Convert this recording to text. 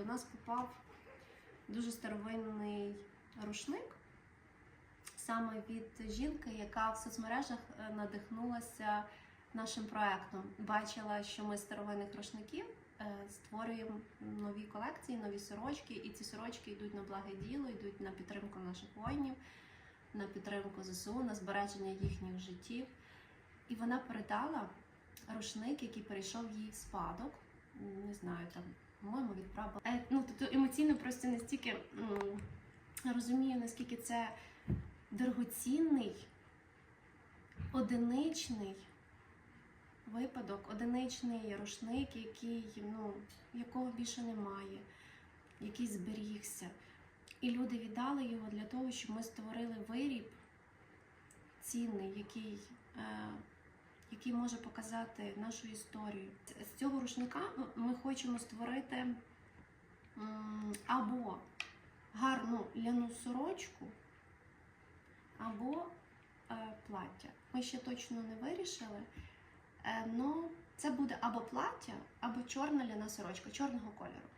до нас попав дуже старовинний рушник, саме від жінки, яка в соцмережах е, надихнулася нашим проектом. Бачила, що ми з старовинних рушників е, створюємо нові колекції, нові сорочки, і ці сорочки йдуть на благе діло, йдуть на підтримку наших воїнів, на підтримку ЗСУ, на збереження їхніх життів. І вона передала рушник, який перейшов їй в спадок. Не знаю, там, по-моєму, від прабаб. Е, ну, тобто емоційно просто настільки м, розумію, наскільки це дорогоцінний, одиничний випадок, одиничний рушник, який, ну, якого більше немає, який зберігся. І люди віддали його для того, щоб ми створили виріб цінний, який, е, який може показати нашу історію. З цього рушника ми хочемо створити або гарну ляну сорочку, або е, плаття. Ми ще точно не вирішили. Е, ну, це буде або плаття, або чорна ляна сорочка, чорного кольору.